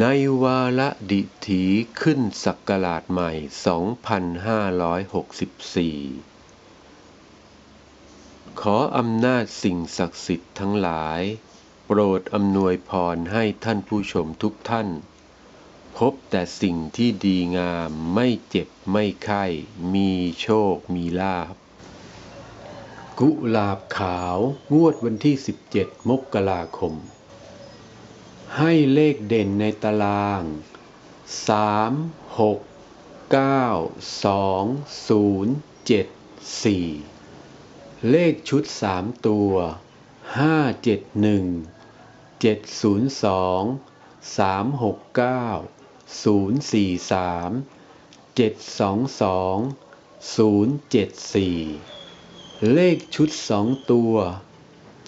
ในวาระดิถีขึ้นศักราชใหม่ 2564 ขออำนาจสิ่งศักดิ์สิทธิ์ทั้งหลาย โปรดอำนวยพรให้ท่านผู้ชมทุกท่าน พบแต่สิ่งที่ดีงามไม่เจ็บไม่ไข้ มีโชคมีลาภกุลาบขาวงวดวันที่ 17 มกราคม ให้เลขเด่นในตาราง 3 6 9 2 0 7 4 เลขชุด 3 ตัว 5 7 1 7 0 2 3 6 9 0 4 3 7 2 2 0 7 4 เลขชุด 2 ตัว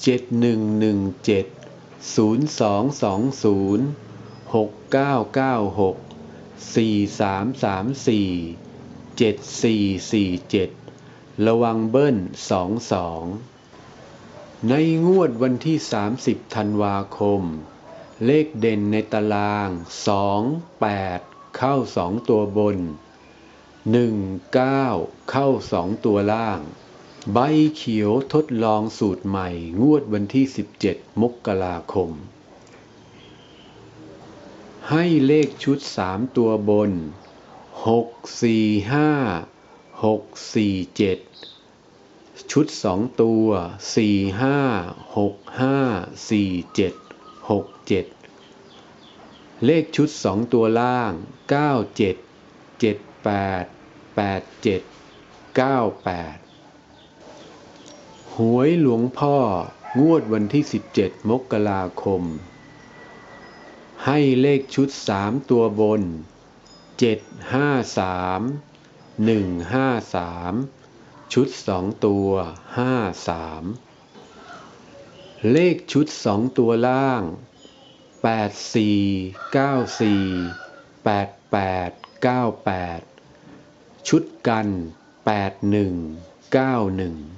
7 1 1 7 ศูนย์สองสองศูนย์หกเก้าเก้าหกสี่สามสามสี่เจ็ดสี่สี่เจ็ดระวังเบิ้ลสองสองในงวดวันที่ 30 ธันวาคม เลขเด่นในตาราง 2 8 เข้า 2 ตัวบน 1 9 เข้า 2 ตัวล่าง ใบเขียวทดลองสูตรใหม่ งวดวันที่ 17 มกราคม ให้เลขชุด 3 ตัวบน 6 4 5 6 4 7 ชุด 2 ตัว 4 5 6 5 4 7 6 7 เลขชุด 2 ตัวล่าง 9 7 7 8 8 7 9 8 หวยหลวงพ่องวดวันที่ 17 มกราคม ให้เลขชุด 3 ตัวบน 753 153 ชุด 2 ตัว 53 เลขชุด 2 ตัวล่าง 84 94 88 98 ชุดกัน 8191